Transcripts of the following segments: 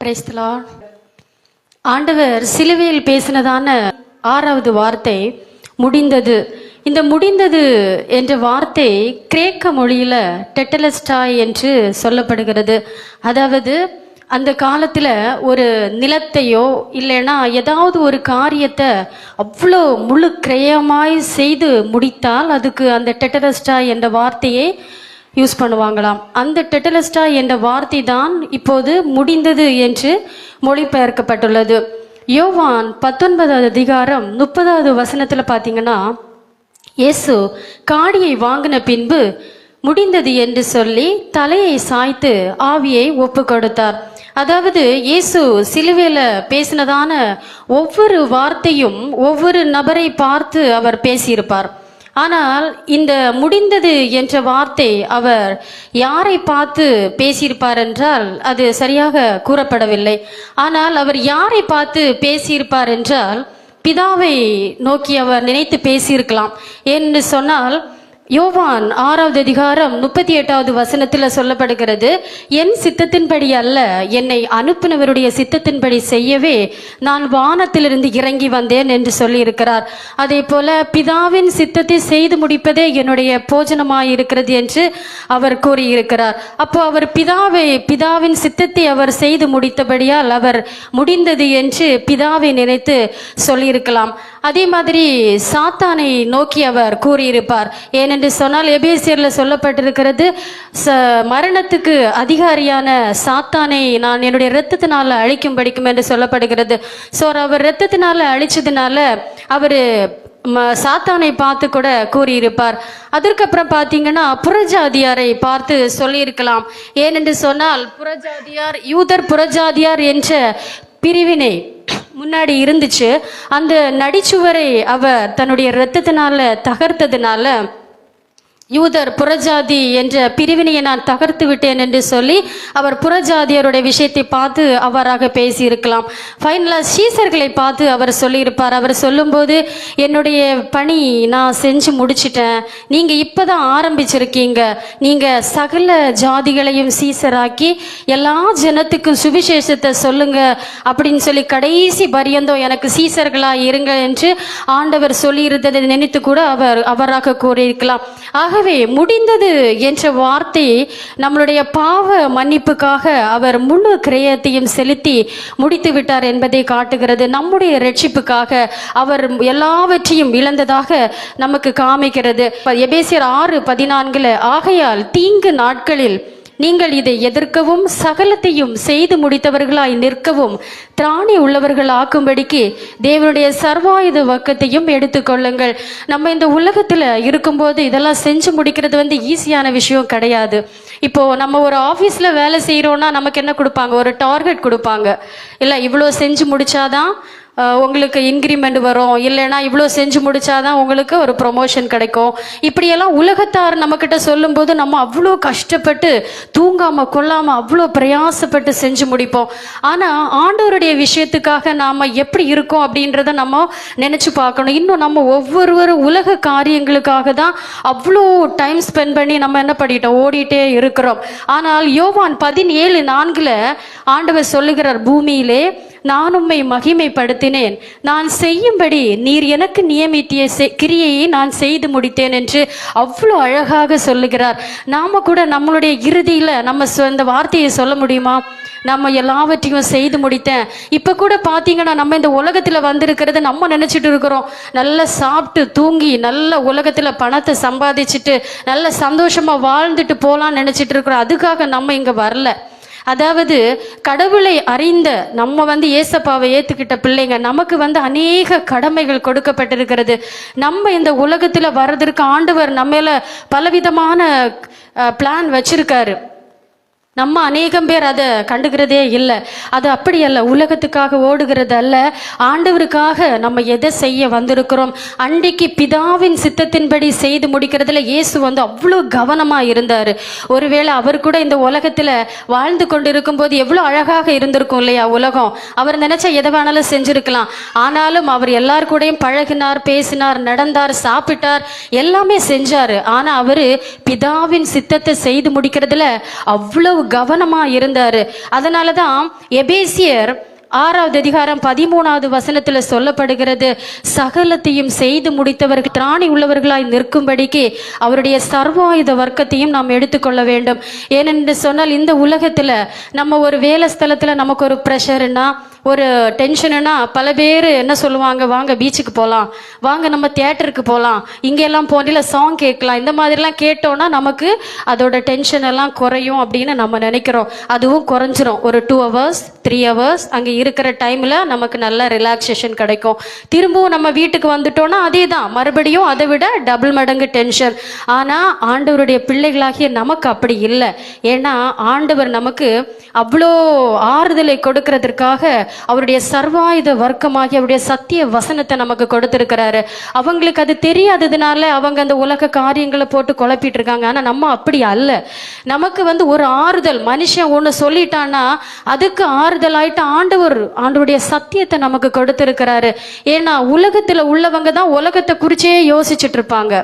பிரைஸ்தலா ஆண்டவர் சிலுவையில் பேசினதான ஆறாவது வார்த்தை முடிந்தது. இந்த முடிந்தது என்ற வார்த்தை கிரேக்க மொழியில் டெட்டலஸ்டாய் என்று சொல்லப்படுகிறது. அதாவது அந்த காலத்தில் ஒரு நிலத்தையோ இல்லைன்னா ஏதாவது ஒரு காரியத்தை அவ்வளோ முழு கிரயமாய் செய்து முடித்தால் அதுக்கு அந்த டெட்டலஸ்டாய் என்ற வார்த்தையை யூஸ் பண்ணுவாங்களாம். அந்த டெட்டலஸ்டா என்ற வார்த்தை தான் இப்போது முடிந்தது என்று மொழிபெயர்க்கப்பட்டுள்ளது. யோவான் பத்தொன்பதாவது அதிகாரம் முப்பதாவது வசனத்தில் பார்த்தீங்கன்னா இயேசு காடியை வாங்கின பின்பு முடிந்தது என்று சொல்லி தலையை சாய்த்து ஆவியை ஒப்பு கொடுத்தார் அதாவது இயேசு சிலுவையில் பேசினதான ஒவ்வொரு வார்த்தையும் ஒவ்வொரு நபரை பார்த்து அவர் பேசியிருப்பார். ஆனால் இந்த முடிந்தது என்ற வார்த்தை அவர் யாரை பார்த்து பேசியிருப்பார் என்றால் அது சரியாக கூறப்படவில்லை. ஆனால் அவர் யாரை பார்த்து பேசியிருப்பார் என்றால் பிதாவை நோக்கி அவர் நினைத்து பேசியிருக்கலாம். என்று சொன்னால் யோவான் ஆறாவது அதிகாரம் முப்பத்தி எட்டாவது வசனத்தில் சொல்லப்படுகிறது என் சித்தத்தின்படி அல்ல என்னை அனுப்பினவருடைய சித்தத்தின்படி செய்யவே நான் வானத்திலிருந்து இறங்கி வந்தேன் என்று சொல்லியிருக்கிறார். அதே போல பிதாவின் சித்தத்தை செய்து முடிப்பதே என்னுடைய போஜனமாக இருக்கிறது என்று அவர் கூறியிருக்கிறார். அப்போ அவர் பிதாவை பிதாவின் சித்தத்தை அவர் செய்து முடித்தபடியால் அவர் முடிந்தது என்று பிதாவை நினைத்து சொல்லியிருக்கலாம். அதே மாதிரி சாத்தானை நோக்கி அவர் கூறியிருப்பார். ஏனென்று சொன்னால் எபேசியரில் சொல்லப்பட்டிருக்கிறது ச மரணத்துக்கு அதிகாரியான சாத்தானை நான் என்னுடைய இரத்தத்தினால் அழிக்கும் படிக்கும் என்று சொல்லப்படுகிறது. ஸோ அவர் இரத்தத்தினால் அழிச்சதுனால அவர் ம சாத்தானை பார்த்து கூட கூறியிருப்பார். அதற்கப்புறம் பார்த்தீங்கன்னா புறஜாதியாரை பார்த்து சொல்லியிருக்கலாம். ஏனென்று சொன்னால் புறஜாதியார் யூதர் புறஜாதியார் என்ற பிரிவினை முன்னாடி இருந்துச்சு. அந்த நடிச்சுவரை அவர் தன்னுடைய இரத்தத்தினால தகர்த்ததுனால யூதர் புறஜாதி என்ற பிரிவினையை நான் தகர்த்து விட்டேன் என்று சொல்லி அவர் புறஜாதியருடைய விஷயத்தை பார்த்து அவராக பேசியிருக்கலாம். ஃபைனலாக சீசர்களை பார்த்து அவர் சொல்லியிருப்பார். அவர் சொல்லும்போது என்னுடைய பணி நான் செஞ்சு முடிச்சிட்டேன். நீங்கள் இப்போ தான் ஆரம்பிச்சிருக்கீங்க. நீங்கள் சகல ஜாதிகளையும் சீசராக்கி எல்லா ஜனத்துக்கும் சுவிசேஷத்தை சொல்லுங்க அப்படின்னு சொல்லி கடைசி பரியந்தம் எனக்கு சீசர்களாக இருங்க என்று ஆண்டவர் சொல்லியிருந்ததை நினைத்து கூட அவர் அவராக கூறியிருக்கலாம். ஆகவே முடிந்தது என்ற வார்த்தை நம்மளுடைய பாவ மன்னிப்புக்காக அவர் முழு கிரயத்தையும் செலுத்தி முடித்து விட்டார் என்பதை காட்டுகிறது. நம்முடைய ரட்சிப்புக்காக அவர் எல்லாவற்றையும் இழந்ததாக நமக்கு காமிக்கிறது. எபேசியர் ஆறு பதினான்குல ஆகையால் தீங்கு நாட்களில் நீங்கள் இதை எதிர்க்கவும் சகலத்தையும் செய்து முடித்தவர்களாய் நிற்கவும் திராணி உள்ளவர்கள் ஆக்கும்படிக்கு தேவனுடைய சர்வாயுத வக்கத்தையும் எடுத்துக்கொள்ளுங்கள் நம்ம இந்த உலகத்தில் இருக்கும்போது இதெல்லாம் செஞ்சு முடிக்கிறது வந்து ஈஸியான விஷயம் கிடையாது. இப்போ நம்ம ஒரு ஆஃபீஸில் வேலை செய்கிறோன்னா நமக்கு என்ன கொடுப்பாங்க? ஒரு டார்கெட் கொடுப்பாங்க. இல்லை இவ்வளோ செஞ்சு முடிச்சாதான் உங்களுக்கு இன்க்ரிமெண்ட் வரும். இல்லைன்னா இவ்வளோ செஞ்சு முடிச்சாதான் உங்களுக்கு ஒரு ப்ரொமோஷன் கிடைக்கும். இப்படியெல்லாம் உலகத்தார் நம்மக்கிட்ட சொல்லும்போது நம்ம அவ்வளோ கஷ்டப்பட்டு தூங்காமல் கொள்ளாமல் அவ்வளோ பிரயாசப்பட்டு செஞ்சு முடிப்போம். ஆனால் ஆண்டவருடைய விஷயத்துக்காக நாம் எப்படி இருக்கோம் அப்படின்றத நம்ம நினச்சி பார்க்கணும். இன்னும் நம்ம ஒவ்வொருவரும் உலக காரியங்களுக்காக தான் அவ்வளோ டைம் ஸ்பெண்ட் பண்ணி நம்ம என்ன பண்ணிட்டோம்? ஓடிட்டே இருக்கிறோம். ஆனால் யோவான் பதினேழு நான்கில் ஆண்டவர் சொல்லுகிறார் பூமியிலே நான் உம்மை மகிமைப்படுத்தினேன். நான் செய்யும்படி நீர் எனக்கு நியமித்திய செ- கிரியையை நான் செய்து முடித்தேன் என்று அவ்வளோ அழகாக சொல்லுகிறார். நாம கூட நம்மளுடைய இறுதியில் நம்ம சொ- இந்த வார்த்தையை சொல்ல முடியுமா? நம்ம எல்லாவற்றையும் செய்து முடித்தேன். இப்போ கூட பார்த்தீங்கன்னா நம்ம இந்த உலகத்தில் வந்திருக்கிறது நம்ம நினச்சிட்டு இருக்கிறோம். நல்லா சாப்பிட்டு தூங்கி நல்ல உலகத்தில் பணத்தை சம்பாதிச்சுட்டு நல்ல சந்தோஷமாக வாழ்ந்துட்டு போகலான்னு நினச்சிட்டு இருக்கிறோம். அதுக்காக நம்ம இங்கே வரல. அதாவது கடவுளை அறிந்த நம்ம வந்து ஏசப்பாவை ஏற்றுக்கிட்ட பிள்ளைங்க நமக்கு வந்து அநேக கடமைகள் கொடுக்கப்பட்டிருக்கிறது. நம்ம இந்த உலகத்தில் வர்றதற்கு ஆண்டவர் நம்மள பலவிதமான பிளான் வச்சிருக்காரு. நம்ம அநேகம் பேர் அதை கண்டுக்கிறதே இல்லை. அது அப்படி அல்ல. உலகத்துக்காக ஓடுகிறது அல்ல. ஆண்டவருக்காக நம்ம எதை செய்ய வந்திருக்கிறோம்? அன்றைக்கு பிதாவின் சித்தத்தின்படி செய்து முடிக்கிறதுல இயேசு வந்து அவ்வளோ கவனமாக இருந்தார். ஒருவேளை அவர் கூட இந்த உலகத்தில் வாழ்ந்து கொண்டு இருக்கும்போது எவ்வளோ அழகாக இருந்திருக்கும் இல்லையா உலகம்? அவர் நினைச்சா எதை வேணாலும் செஞ்சுருக்கலாம். ஆனாலும் அவர் எல்லார் கூடயும் பழகினார் பேசினார் நடந்தார் சாப்பிட்டார் எல்லாமே செஞ்சார். ஆனால் அவர் பிதாவின் சித்தத்தை செய்து முடிக்கிறதுல அவ்வளவு கவனமாக இருந்தார். அதனால தான் எபேசியர் ஆறாவது அதிகாரம் பதிமூணாவது வசனத்துல சொல்லப்படுகிறது சகலத்தையும் செய்து முடித்தவர்கள் திராணி உள்ளவர்களாய் நிற்கும்படிக்கு அவருடைய சர்வாயுத வர்க்கத்தையும் நாம் எடுத்துக்கொள்ள வேண்டும். ஏனென்று சொன்னால் இந்த உலகத்துல நம்ம ஒரு வேலை ஸ்தலத்துல நமக்கு ஒரு ப்ரெஷர்னா ஒரு டென்ஷனுனா பல பேர் என்ன சொல்லுவாங்க வாங்க பீச்சுக்கு போகலாம் வாங்க நம்ம தியேட்டருக்கு போகலாம் இங்கெல்லாம் போனில சாங் கேட்கலாம். இந்த மாதிரிலாம் கேட்டோன்னா நமக்கு அதோட டென்ஷன் எல்லாம் குறையும் அப்படின்னு நம்ம நினைக்கிறோம். அதுவும் குறைஞ்சிரும். ஒரு டூ ஹவர்ஸ் த்ரீ ஹவர்ஸ் அங்கே இருக்கிற டைமில் நமக்கு நல்ல ரிலாக்ஸேஷன் கிடைக்கும். திரும்பவும் நம்ம வீட்டுக்கு வந்துட்டோம்னா அதே தான் மறுபடியும் அதை விட டபுள் மடங்கு டென்ஷன் ஆனால் ஆண்டவருடைய பிள்ளைகளாகிய நமக்கு அப்படி இல்லை. ஏன்னா ஆண்டவர் நமக்கு அவ்வளோ ஆறுதலை கொடுக்கறதற்காக அவருடைய சர்வாயுத வர்க்கமாகி அவருடைய சத்திய வசனத்தை நமக்கு கொடுத்துருக்கிறாரு. அவங்களுக்கு அது தெரியாததுனால அவங்க அந்த உலக காரியங்களை போட்டு குழப்பிட்டு இருக்காங்க ஆனால் நம்ம அப்படி அல்ல. நமக்கு வந்து ஒரு ஆறுதல் மனுஷன் ஒன்று சொல்லிட்டான்னா அதுக்கு ஆறுதல் ஆயிட்டு ஆண்டவர் ஆண்டவருடைய சத்தியத்தை நமக்கு கொடுத்துருக்கிறாரு. ஏன்னா உலகத்தில் உள்ளவங்க தான் உலகத்தை குறிச்சே யோசிச்சுட்டு இருப்பாங்க.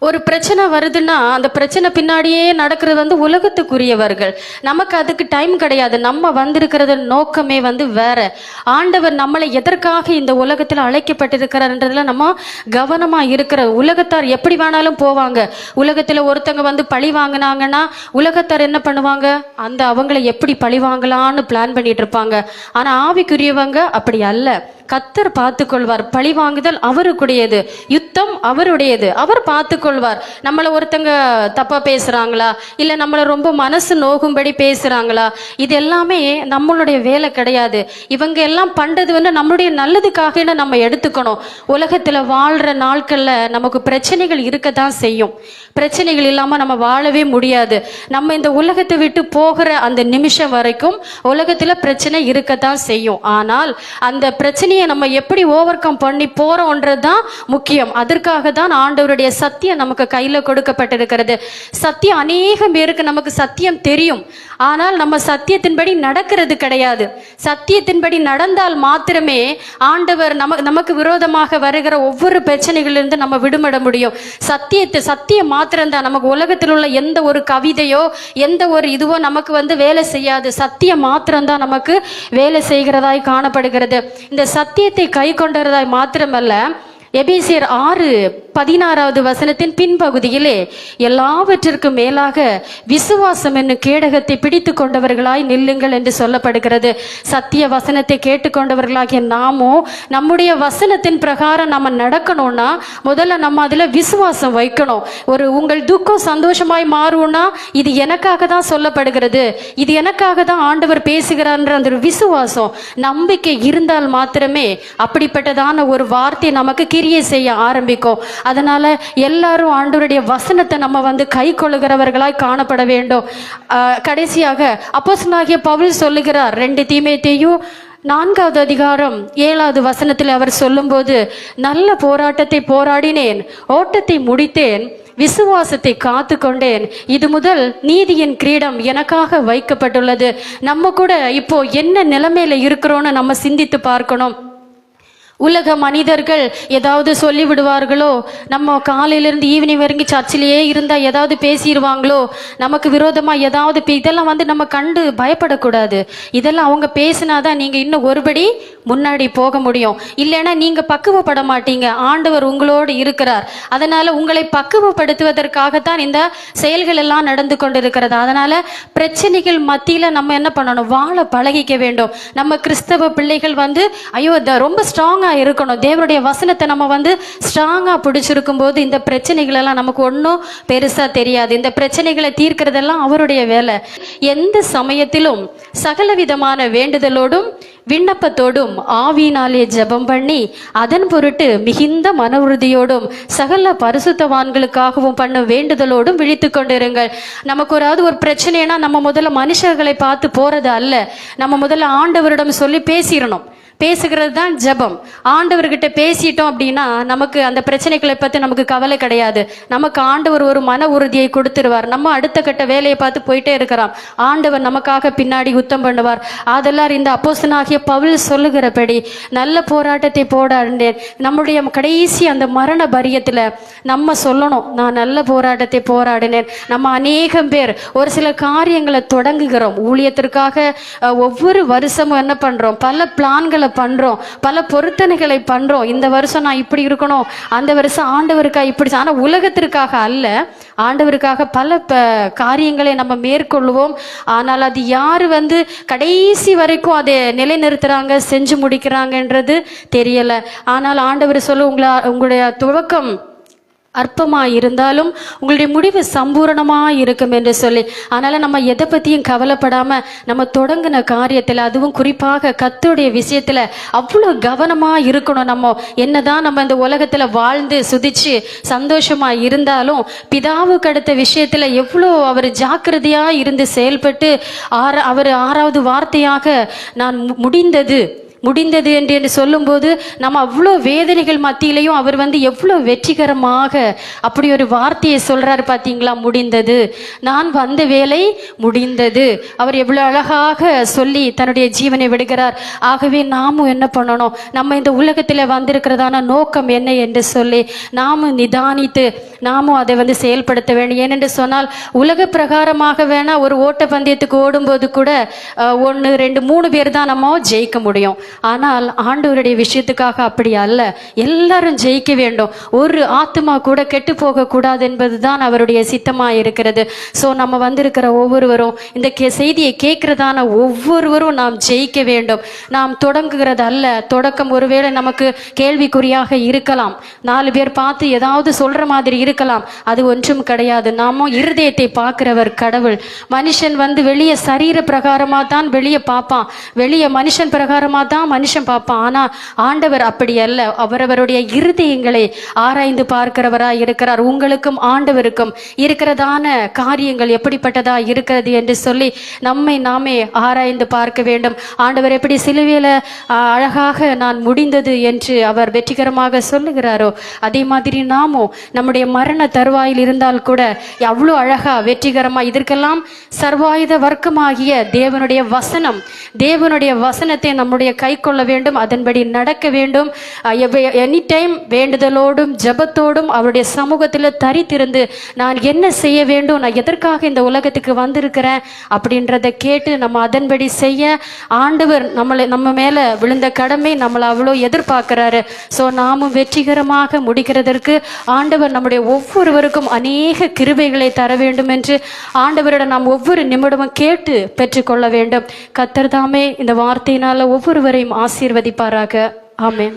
ஒரு பிரச்சனை வருதுன்னா அந்த பிரச்சனை பின்னாடியே நடக்கிறது வந்து உலகத்துக்குரியவர்கள். நமக்கு அதுக்கு டைம் கிடையாது. நம்ம வந்திருக்கிறது நோக்கமே வந்து வேற. ஆண்டவர் நம்மளை எதற்காக இந்த உலகத்தில் அழைக்கப்பட்டிருக்கிறார்ன்றதுல நம்ம கவனமா இருக்கிற உலகத்தார் எப்படி வேணாலும் போவாங்க. உலகத்தில் ஒருத்தங்க வந்து பழி வாங்கினாங்கன்னா உலகத்தார் என்ன பண்ணுவாங்க? அந்த அவங்கள எப்படி பழி வாங்கலாம்னு பிளான் பண்ணிட்டு இருப்பாங்க. ஆனால் ஆவிக்குரியவங்க அப்படி அல்ல. கத்தர் பார்த்துக்கொள்வார். பழி வாங்குதல் அவருக்குடையது. யுத்தம் அவருடையது. அவர் பார்த்துக்கொள்வார். நம்மளை ஒருத்தங்க தப்பாக பேசுகிறாங்களா இல்லை நம்மளை ரொம்ப மனசு நோகும்படி பேசுகிறாங்களா இது எல்லாமே நம்மளுடைய வேலை கிடையாது. இவங்க எல்லாம் பண்ணுறது வந்து நம்மளுடைய நல்லதுக்காக நம்ம எடுத்துக்கணும். உலகத்தில் வாழ்கிற நாட்களில் நமக்கு பிரச்சனைகள் இருக்க தான் செய்யும். பிரச்சனைகள் இல்லாமல் நம்ம வாழவே முடியாது. நம்ம இந்த உலகத்தை விட்டு போகிற அந்த நிமிஷம் வரைக்கும் உலகத்தில் பிரச்சனை இருக்கத்தான் செய்யும். ஆனால் அந்த பிரச்சனை பிரச்சனையை நம்ம எப்படி ஓவர் கம் பண்ணி போறோன்றது தான் முக்கியம். அதற்காக தான் ஆண்டவருடைய சத்தியம் நமக்கு கையில் கொடுக்கப்பட்டிருக்கிறது. சத்தியம் அநேகம் பேருக்கு நமக்கு சத்தியம் தெரியும். ஆனால் நம்ம சத்தியத்தின்படி நடக்கிறது கிடையாது. சத்தியத்தின்படி நடந்தால் மாத்திரமே ஆண்டவர் நம நமக்கு விரோதமாக வருகிற ஒவ்வொரு பிரச்சனைகளிலிருந்து நம்ம விடுபட முடியும். சத்தியத்தை சத்தியம் மாத்திரம்தான். நமக்கு உலகத்தில் உள்ள எந்த ஒரு கவிதையோ எந்த ஒரு இதுவோ நமக்கு வந்து வேலை செய்யாது. சத்தியம் மாத்திரம்தான் நமக்கு வேலை செய்கிறதாய் காணப்படுகிறது. இந்த சத்தியத்தை கை கொண்டதாய் மாத்திரமல்ல எபேசியர் ஆறு பதினாறாவது வசனத்தின் பின்பகுதியிலே எல்லாவற்றிற்கும் மேலாக விசுவாசம் என்னும் கேடகத்தை பிடித்து கொண்டவர்களாய் நில்லுங்கள் என்று சொல்லப்படுகிறது. சத்திய வசனத்தை கேட்டுக்கொண்டவர்களாகிய நாமும் நம்முடைய வசனத்தின் பிரகாரம் நம்ம நடக்கணும்னா முதல்ல நம்ம அதில் விசுவாசம் வைக்கணும். ஒரு உங்கள் துக்கம் சந்தோஷமாய் மாறும்னா இது எனக்காக தான் சொல்லப்படுகிறது. இது எனக்காக தான் ஆண்டவர் பேசுகிறார்ன்ற அந்த ஒரு விசுவாசம் நம்பிக்கை இருந்தால் மாத்திரமே அப்படிப்பட்டதான ஒரு வார்த்தை நமக்கு கிரியை செய்ய ஆரம்பிக்கும். அதனால் எல்லாரும் ஆண்டவருடைய வசனத்தை நம்ம வந்து கை கொள்ளுகிறவர்களாய் காணப்பட வேண்டும். கடைசியாக அப்போசனாகிய பவுல் சொல்லுகிறார் ரெண்டு தீமையத்தையும் நான்காவது அதிகாரம் ஏழாவது வசனத்தில் அவர் சொல்லும்போது நல்ல போராட்டத்தை போராடினேன் ஓட்டத்தை முடித்தேன் விசுவாசத்தை காத்து கொண்டேன் இது முதல் நீதியின் கிரீடம் எனக்காக வைக்கப்பட்டுள்ளது. நம்ம கூட இப்போ என்ன நிலைமையில இருக்கிறோன்னு நம்ம சிந்தித்து பார்க்கணும். உலக மனிதர்கள் ஏதாவது சொல்லிவிடுவார்களோ நம்ம காலையிலேருந்து ஈவினிங் வரைக்கும் சர்ச்சிலேயே இருந்தால் ஏதாவது பேசிடுவாங்களோ நமக்கு விரோதமாக ஏதாவது இதெல்லாம் வந்து நம்ம கண்டு பயப்படக்கூடாது. இதெல்லாம் அவங்க பேசினா தான் நீங்கள் இன்னும் ஒருபடி முன்னாடி போக முடியும். இல்லைன்னா நீங்கள் பக்குவப்பட மாட்டீங்க. ஆண்டவர் உங்களோடு இருக்கிறார். அதனால் உங்களை பக்குவப்படுத்துவதற்காகத்தான் இந்த செயல்கள் எல்லாம் நடந்து கொண்டு இருக்கிறது அதனால் பிரச்சனைகள் மத்தியில் நம்ம என்ன பண்ணணும்? வாழ பழகிக்க வேண்டும். நம்ம கிறிஸ்தவ பிள்ளைகள் வந்து ஐயோ ரொம்ப ரொம்ப ஸ்ட்ராங்காக இருக்கணும். தேவனுடைய வசனத்தை நம்ம வந்து ஸ்ட்ராங்காக பிடிச்சிருக்கும் போது இந்த பிரச்சனைகள் எல்லாம் நமக்கு ஒன்றும் பெருசாக தெரியாது. இந்த பிரச்சனைகளை தீர்க்கிறதெல்லாம் அவருடைய வேலை. எந்த சமயத்திலும் சகலவிதமான வேண்டுதலோடும் விண்ணப்பத்தோடும் ஆவியினாலே ஜெபம் பண்ணி அதன் பொருட்டு மிகுந்த மன உறுதியோடும் சகல பரிசுத்தவான்களுக்காகவும் பண்ண வேண்டுதலோடும் விழித்து கொண்டிருங்கள். நமக்கு ஒரு ஒரு பிரச்சனைனா நம்ம முதல்ல மனுஷர்களை பார்த்து போறது அல்ல. நம்ம முதல்ல ஆண்டவரிடம் சொல்லி பேசிடணும். பேசுகிறது தான் ஜெபம். ஆண்டவர்கிட்ட பேசிட்டோம் அப்படின்னா நமக்கு அந்த பிரச்சனைகளை பற்றி நமக்கு கவலை கிடையாது. நமக்கு ஆண்டவர் ஒரு மன உறுதியை கொடுத்துருவார். நம்ம அடுத்த கட்ட வேலையை பார்த்து போயிட்டே இருக்கிறோம். ஆண்டவர் நமக்காக பின்னாடி யுத்தம் பண்ணுவார். அதெல்லாம் இந்த அப்போசனாகிய பவுல் சொல்லுகிறபடி நல்ல போராட்டத்தை போராடினேன் நம்முடைய கடைசி அந்த மரண பரியத்தில் நம்ம சொல்லணும் நான் நல்ல போராட்டத்தை போராடினேன். நம்ம அநேகம் பேர் ஒரு சில காரியங்களை தொடங்குகிறோம். ஊழியத்திற்காக ஒவ்வொரு வருஷமும் என்ன பண்ணுறோம் பல பிளான்களை பண்றோம். பல பொருத்தனைகளை பண்றோம். இந்த வருஷம் நான் இப்படி இருக்கணும். அந்த வருஷம் ஆண்டவருக்காக இப்படி ஆனா உலகத்திற்காக அல்ல. ஆண்டவருக்காக பல ப காரியங்களை நம்ம மேற்கொள்வோம் ஆனால் அது யார் வந்து கடைசி வரைக்கும் அதை நிலைநிறுத்துறாங்க செஞ்சு முடிக்கிறாங்கன்றது தெரியல. ஆனால் ஆண்டவர் சொல்ல உங்களை உங்களுடைய துவக்கம் அற்பமாக இருந்தாலும் உங்களுடைய முடிவு சம்பூரணமாக இருக்கும் என்று சொல்லி. அதனால் நம்ம எதை பற்றியும் கவலைப்படாமல் நம்ம தொடங்கின காரியத்தில் அதுவும் குறிப்பாக கத்துடைய விஷயத்தில் அவ்வளோ கவனமாக இருக்கணும் நம்ம. என்னதான் நம்ம இந்த உலகத்தில் வாழ்ந்து சுதிச்சு சந்தோஷமாக இருந்தாலும் பிதாவுக்கு அடுத்த விஷயத்தில் எவ்வளோ அவர் ஜாக்கிரதையாக இருந்து செயல்பட்டு ஆற அவர் ஆறாவது வார்த்தையாக நான் மு- முடிந்தது. முடிந்தது என்று என்று சொல்லும்போது நம்ம அவ்வளோ வேதனைகள் மத்தியிலையும் அவர் வந்து எவ்வளோ வெற்றிகரமாக அப்படி ஒரு வார்த்தையை சொல்கிறாரு பார்த்தீங்களா? முடிந்தது. நான் வந்த வேலை முடிந்தது. அவர் எவ்வளோ அழகாக சொல்லி தன்னுடைய ஜீவனை விடுகிறார். ஆகவே நாமும் என்ன பண்ணணும்? நம்ம இந்த உலகத்தில் வந்திருக்கிறதான நோக்கம் என்ன என்று சொல்லி நாமும் நிதானித்து நாமும் அதை வந்து செயல்படுத்த வேண்டும். ஏனென்று சொன்னால் உலக பிரகாரமாக வேணால் ஒரு ஓட்டப்பந்தயத்துக்கு ஓடும்போது கூட ஒன்று ரெண்டு மூணு பேர் தான் நம்ம ஜெயிக்க முடியும். ஆனால் ஆண்டவருடைய விஷயத்துக்காக அப்படி அல்ல. எல்லாரும் ஜெயிக்க வேண்டும். ஒரு ஆத்மா கூட கெட்டு போகக்கூடாது என்பது தான் அவருடைய சித்தமாக இருக்கிறது ஸோ நம்ம வந்திருக்கிற ஒவ்வொருவரும் இந்த கே செய்தியை கேட்கிறதான ஒவ்வொருவரும் நாம் ஜெயிக்க வேண்டும். நாம் தொடங்குகிறது அல்ல. தொடக்கம் ஒருவேளை நமக்கு கேள்விக்குறியாக இருக்கலாம். நாலு பேர் பார்த்து ஏதாவது சொல்ற மாதிரி இருக்கலாம். அது ஒன்றும் கிடையாது. நாமும் இருதயத்தை பார்க்கிறவர் கடவுள். மனுஷன் வந்து வெளியே சரீர பிரகாரமாக தான் வெளியே பார்ப்பான். வெளியே மனுஷன் பிரகாரமாக தான் மனுஷன் பார்ப்பான். ஆனா ஆண்டவர் அப்படி அல்ல. அவரவருடைய இருதயங்களை ஆராய்ந்து பார்க்கிறவரா இருக்கிறார். உங்களுக்கும் ஆண்டவருக்கும் இருக்கிறதான காரியங்கள் எப்படிப்பட்டதா இருக்கிறது என்று சொல்லி நம்மை நாமே ஆராய்ந்து பார்க்க வேண்டும். ஆண்டவர் எப்படி சிலுவையில அழகாக நான் முடிந்தது என்று அவர் வெற்றிகரமாக சொல்லுகிறாரோ அதே மாதிரி நாமும் நம்முடைய மரண தருவாயில் இருந்தால் கூட அவ்வளோ அழகா வெற்றிகரமா இதற்கெல்லாம் சர்வாயுத வர்க்கமாகிய தேவனுடைய வசனம் தேவனுடைய வசனத்தை நம்முடைய கை கொள்ள வேண்டும் அதன்படி நடக்க வேண்டும். எனி டைம் வேண்டுதலோடும் ஜெபத்தோடும் அவருடைய சமூகத்தில் தரித்திருந்து நான் என்ன செய்ய வேண்டும் நான் எதற்காக இந்த உலகத்துக்கு வந்திருக்கிறேன் அப்படின்றத கேட்டு நம்ம அதன்படி செய்ய ஆண்டவர் நம்மளை நம்ம மேலே விழுந்த கடமை நம்மளை அவ்வளோ எதிர்பார்க்கிறாரு. ஸோ நாமும் வெற்றிகரமாக முடிக்கிறதற்கு ஆண்டவர் நம்முடைய ஒவ்வொருவருக்கும் அநேக கிருபைகளை தர வேண்டும் என்று ஆண்டவரிடம் நாம் ஒவ்வொரு நிமிடமும் கேட்டு பெற்றுக்கொள்ள வேண்டும். கத்தர் தாமே இந்த ஒவ்வொருவரும் அனைவரையும் ஆசீர்வதிப்பாராக. ஆமேன்.